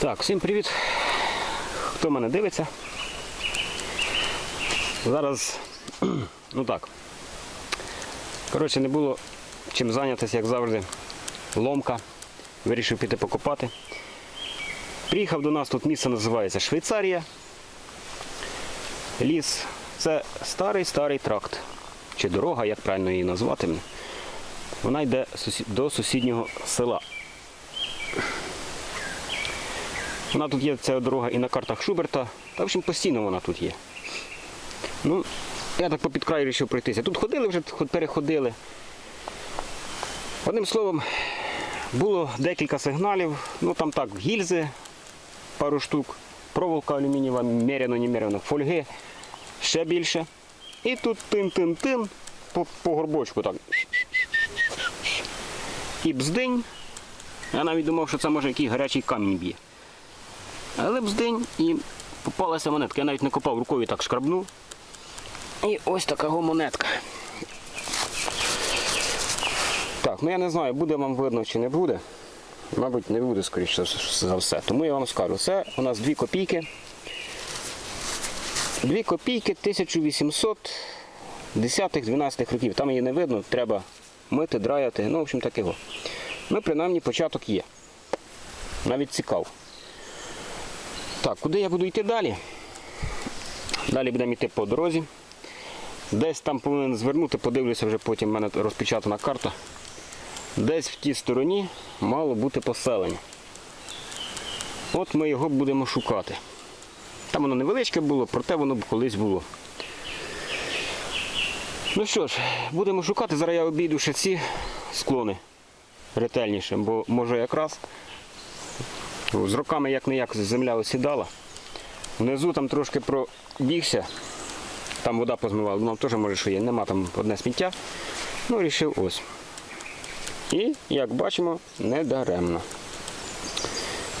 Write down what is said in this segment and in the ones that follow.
Так, всім привіт. Хто мене дивиться? Зараз, ну так. Коротше, не було чим зайнятися, як завжди. Ломка. Вирішив піти покопати. Приїхав до нас, тут місце називається Швейцарія. Ліс. Це старий-старий тракт. Чи дорога, як правильно її назвати. Вона йде до сусіднього села. Вона тут є ця дорога і на картах Шуберта. Та в общем постійно вона тут є. Ну, я так попід край вирішив пройтися. Тут ходили вже, переходили. Одним словом, було декілька сигналів. Ну там так, гільзи, пару штук, проволока алюмінієва, міряно, неміряно, фольги, ще більше. І тут тин-тин-тин по, по горбочку так. І бздинь. Я навіть думав, що це може якийсь гарячий камінь б'є. Але бздень і попалася монетка. Я навіть не копав рукою так шкрабнув. І ось така монетка. Так, ну я не знаю, буде вам видно чи не буде. Мабуть, не буде, скоріше за все. Тому я вам скажу, це у нас 2 копійки. 2 копійки 1810-12 років. Там її не видно, треба мити, драяти. Ну, в общем, такого. Ну, принаймні, початок є. Навіть цікаво. Так, куди я буду йти далі? Далі будемо йти по дорозі. Десь там повинен звернути, подивлюся вже потім в мене розпечатана карта. Десь в тій стороні мало бути поселення. От ми його будемо шукати. Там воно невеличке було, проте воно б колись було. Ну що ж, будемо шукати. Зараз я обійду ще ці склони ретельніше, бо може якраз з роками як не як земля осідала. Внизу там трошки пробігся, там вода позмивала, думав теж може, що є, нема там одне сміття. Ну, вирішив ось. І, як бачимо, не даремно.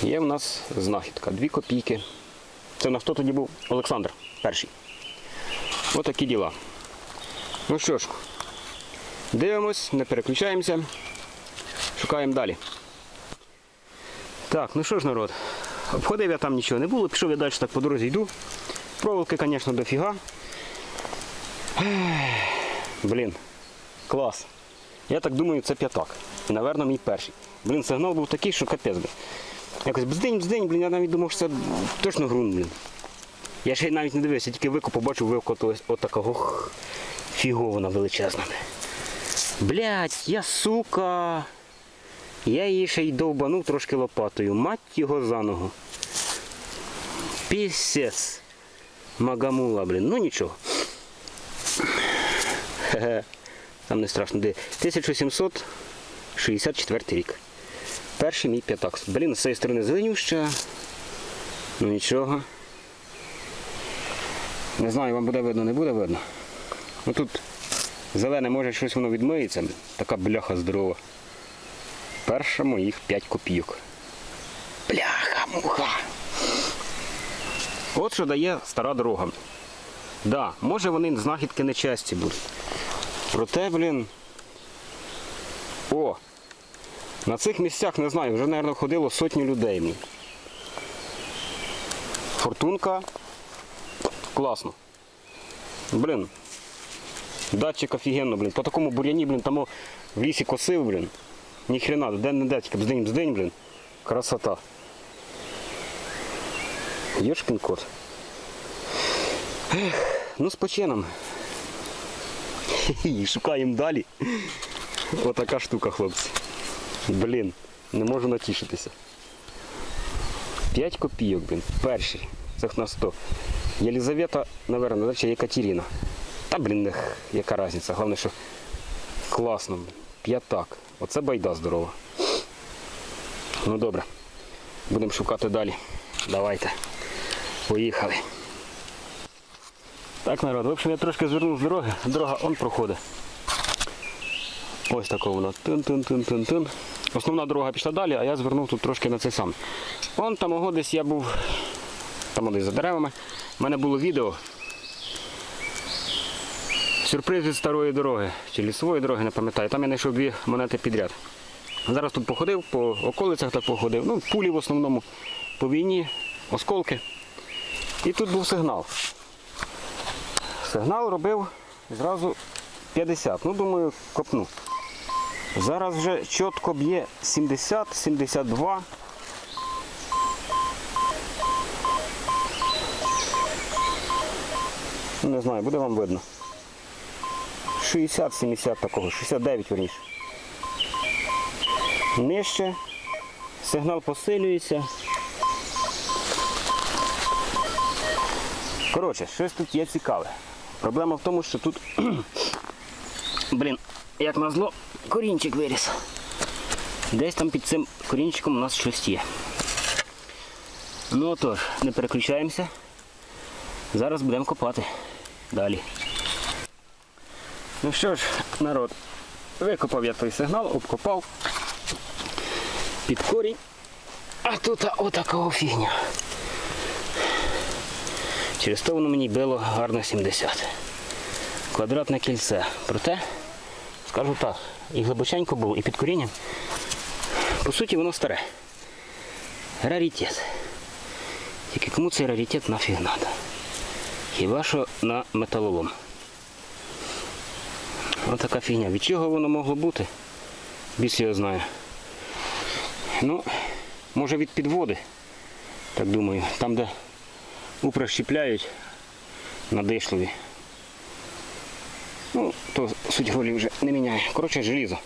Є в нас знахідка, дві копійки. Це в нас хто тоді був? Олександр перший. Ось такі діла. Ну що ж, дивимось, не переключаємося, шукаємо далі. Так, ну що ж, народ, обходив я там нічого не було, пішов я далі так по дорозі йду. Проволоки, звісно, дофіга. Блін, клас. Я так думаю, це п'ятак. І, напевно, мій перший. Блін, сигнал був такий, що капець. Блін. Якось бздень, бздень, блін, я навіть думав, що це точно ґрунт, блін. Я ще навіть не дивився, тільки викоп побачив ось отакого фігована величезна. Блять, я сука. Я її ще й довбанув трошки лопатою. Мать його за ногу. Пісець. Магамула, блін. Ну нічого. Хе-хе. Там не страшно. Де? 1764 рік. Перший мій п'ятак. Блін, з цієї сторони зеленюща. Ну нічого. Не знаю, вам буде видно, не буде видно. Ну тут зелене, може щось воно відмиється. Така бляха здорова. Перша моїх 5 копійок. Бляха, муха. От що дає стара дорога. Да, може вони знахідки нечасті будуть. Проте, блін. О! На цих місцях, не знаю, вже, мабуть, ходило сотні людей. блін. Фортунка. Класно. Блін. Датчик офігенно, блін. По такому бур'яні, блін, там в лісі косив, блін. Ніхрена, де не датчик, бздень, бздень, блін. Красота. Йошкін кот. Ну з почином. Шукаємо далі. Отака штука, хлопці. Блін, не можу натішитися. 5 копійок, блін. Перший. Цих на 100. Єлизавета, наверное, далі Екатерина. Та, блін, яка різниця. Головне, що класно. блін. П'ятак. Оце байда здорова. Ну добре. Будемо шукати далі. Давайте. Поїхали. Так, народ, в общем, я трошки звернув з дороги. Дорога он проходить. Ось така вона. Тин-тин-тин-тин-тин. Основна дорога пішла далі, а я звернув тут трошки на цей сам. Вон там ого десь я був, там десь за деревами. У мене було відео. Сюрприз від старої дороги, чи лісової дороги, не пам'ятаю. Там я знайшов дві монети підряд. Зараз тут походив, по околицях так походив. Ну, пулі в основному. по війні, осколки. І тут був сигнал. Сигнал робив зразу 50. Ну, думаю, копну. Зараз вже чітко б'є 70, 72. Ну, Не знаю, буде вам видно. 60-70 такого, 69 верніше. Нижче. Сигнал посилюється. Коротше, щось тут є цікаве. Проблема в тому, що тут, блін, як назло, корінчик виріс. Десь там під цим корінчиком у нас щось є. Ну отож, не переключаємося. Зараз будемо копати далі. Ну що ж, народ, викопав я той сигнал, обкопав під корінь. А тут отакого фігня. Через то воно мені било гарно 70. Квадратне кільце. Проте, скажу так, і глибоченько було, і під корінням. По суті, воно старе. Раритет. Тільки кому цей раритет нафіг надо? Хіба що на металолом. Ось така фігня. Від чого воно могло бути? Біс його знає. Ну, може від підводи, так думаю, там, де упри щіпляють на дишлові. Ну, то суть ролі вже не міняє. Коротше, желізо.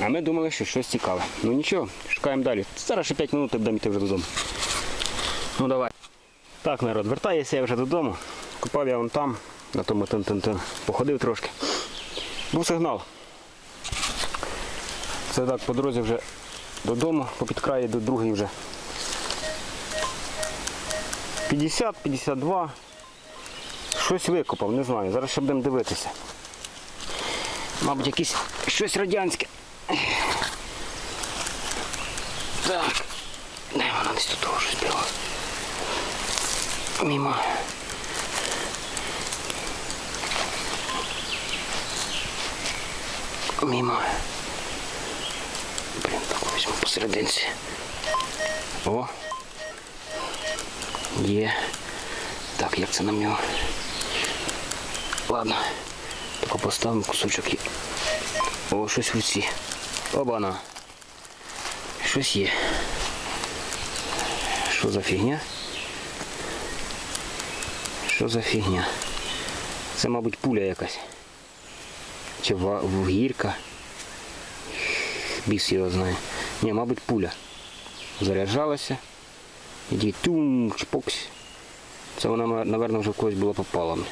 А ми думали, що щось цікаве. Ну нічого, шукаємо далі. Зараз ще 5 минут будемо йти вже додому. Ну давай. Так, народ, вертаюся я вже додому. Купав я вон там, на тому тин-тин-тин. Походив трошки. Був сигнал. Це так по дорозі вже додому, по підкраї до другої вже. 50, 52. Щось викопав, не знаю. Зараз ще будемо дивитися. Мабуть, якесь щось радянське. Так. Де воно десь тут того щось було? Мімо. Мімо. Блін, так візьму посерединці. О. Є. Так, як це нам його? Ладно. Тако поставимо кусочок. О, щось в руці. Обана. Щось є. Що за фігня? Що за фігня? Це, мабуть, пуля якась. Чи ва- вугірка. Біс його знає. Ні, мабуть, пуля. Заряджалася. Іди тум, чпоксь. Це вона, напевно, вже в когось була попала. мені.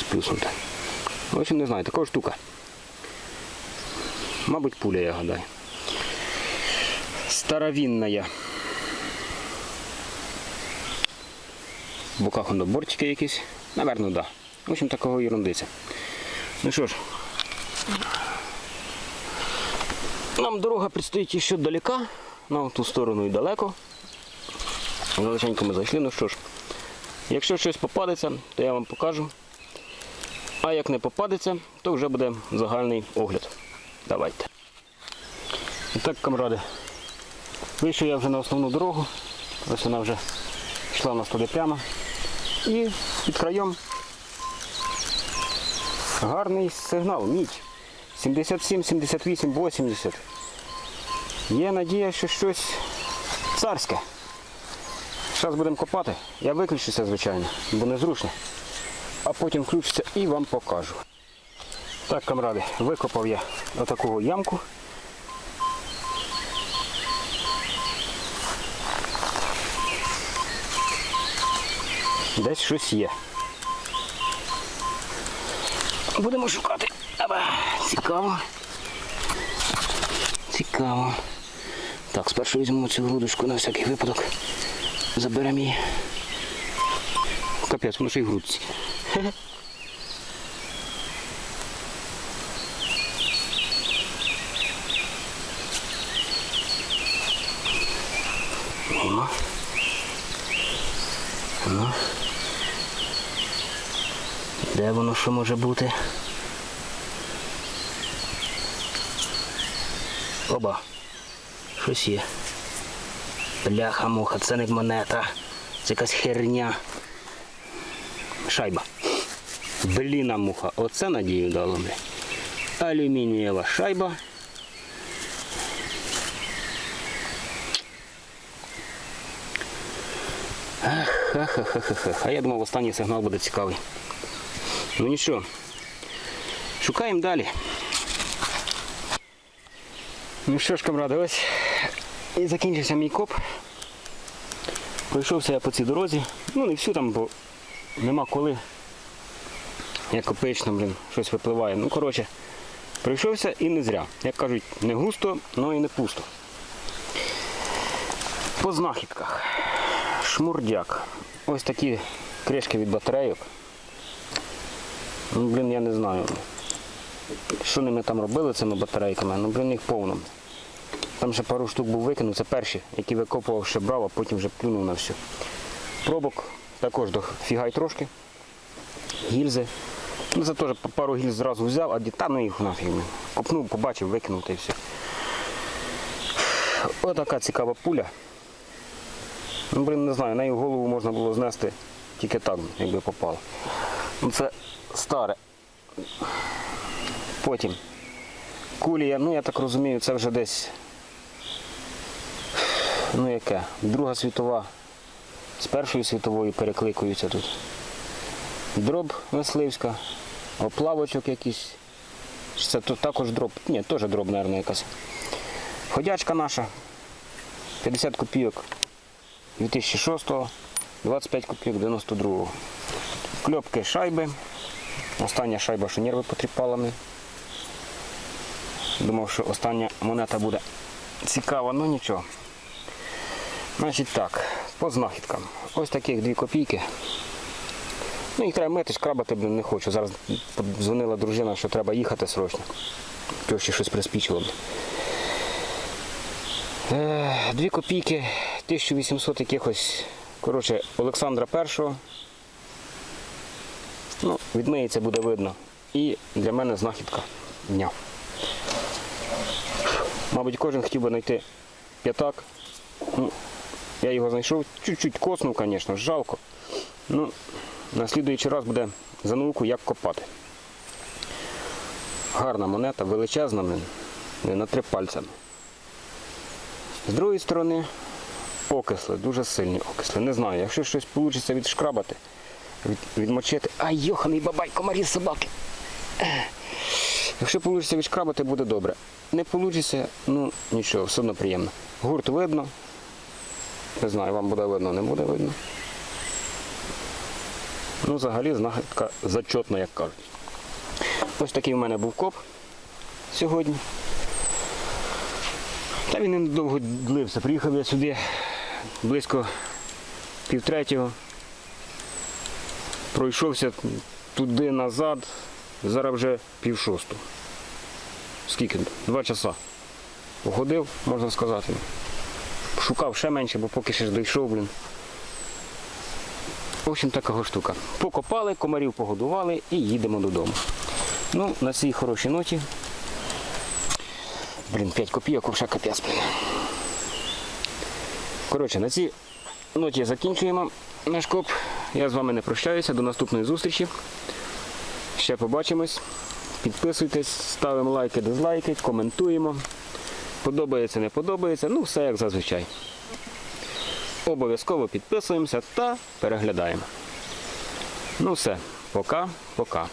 Сплюснута. В общем, не знаю, така штука. Мабуть, пуля, я гадаю. Старовинна. В боках бортики якісь. Наверно, да. В общем, такого ерундиця. Ну що ж. Нам дорога предстоїть ще далека, на ту сторону і далеко. Далеченько ми зайшли, ну що ж. Якщо щось попадеться, то я вам покажу. А як не попадеться, то вже буде загальний огляд. Давайте. І так, камради, вийшов я вже на основну дорогу. Ось вона вже йшла у нас туди прямо. І під краєм гарний сигнал, мідь. 77, 78, 80. Є надія, що щось царське. Зараз будемо копати. Я виключуся, звичайно, бо незручно. А потім включуся і вам покажу. Так, камради, викопав я отаку ямку. Десь щось є. Будемо шукати. Аба, цікаво. Цікаво. Так, спершу візьмемо цю грудочку на всякий випадок. Заберемо її. Капець, воно ще й грудці. Ну. Де воно що може бути? Оба. Щось є. Бляха муха, це не монета. Це якась херня. Шайба. Бліна муха, оце надію дало мені. Алюмінієва шайба. Ах-ха-ха-ха-ха. А я думав, останній сигнал буде цікавий. Ну нічого. Шукаємо далі. Ну що ж, камради, ось і закінчився мій коп. Пройшовся я по цій дорозі. Ну не всю там, бо нема коли. Як опично, блін, щось випливає. Ну, коротше, пройшовся і не зря. Як кажуть, не густо, але і не пусто. По знахідках. Шмурдяк. Ось такі кришки від батарейок. Ну, блін, я не знаю. Що ними там робили цими батарейками? Ну, блін, їх повно. Там ще пару штук був викинув, це перші, які викопував, ще брав, а потім вже плюнув на все. Пробок також до фігай трошки. Гільзи. Ну, це теж пару гільз зразу взяв, а діта ну їх нафіг. Копнув, побачив, викинув та і все. Отака цікава пуля. Ну, блін, не знаю, неї в голову можна було знести тільки так, якби попало. Ну, це старе. Потім. Кулія, ну я так розумію, це вже десь. Ну яке? Друга світова. З Першої світової перекликуються тут. Дроб мисливська, оплавочок якийсь. Це тут також дроб. Ні, теж дроб, мабуть, якась. Ходячка наша. 50 копійок 2006-го, 25 копійок 92-го. Кльопки шайби. Остання шайба, що нерви потріпала мені. Думав, що остання монета буде цікава, ну нічого. Значить так, по знахідкам. Ось таких дві копійки. Ну, їх треба мити, шкрабати не хочу. Зараз дзвонила дружина, що треба їхати срочно. Тьощі щось приспічило. Е, Дві копійки, 1800 якихось, коротше, Олександра І. Ну, відмиється буде видно. І для мене знахідка дня. Мабуть, кожен хотів би знайти п'ятак. Ну, я його знайшов, чуть-чуть коснув, звісно, жалко. Ну, на раз буде за науку, як копати. Гарна монета, величезна, на три пальця. З другої сторони, окисли, дуже сильні окисли. Не знаю, якщо щось вийде відшкрабати, від, відмочити. Ай, йоханий бабай, комарі собаки. Якщо вийде відшкрабати, буде добре. Не вийде, ну нічого, все одно приємно. Гурт видно. Не знаю, вам буде видно, не буде видно. Ну, взагалі, знахідка зачетна, як кажуть. Ось такий у мене був коп сьогодні. Та він недовго длився. Приїхав я сюди близько півтретього. Пройшовся туди назад, зараз вже пів шосту. Скільки? Два часа. Походив, можна сказати. Шукав ще менше, бо поки ще ж дійшов, блін. В общем, така штука. Покопали, комарів погодували і їдемо додому. Ну, на цій хорошій ноті. Блін, 5 копійок, вже капець, блін. Коротше, на цій ноті закінчуємо наш коп. Я з вами не прощаюся. До наступної зустрічі. Ще побачимось. Підписуйтесь, ставимо лайки, дизлайки, коментуємо. Подобається, не подобається, ну все як зазвичай. Обов'язково підписуємося та переглядаємо. Ну все, пока, пока.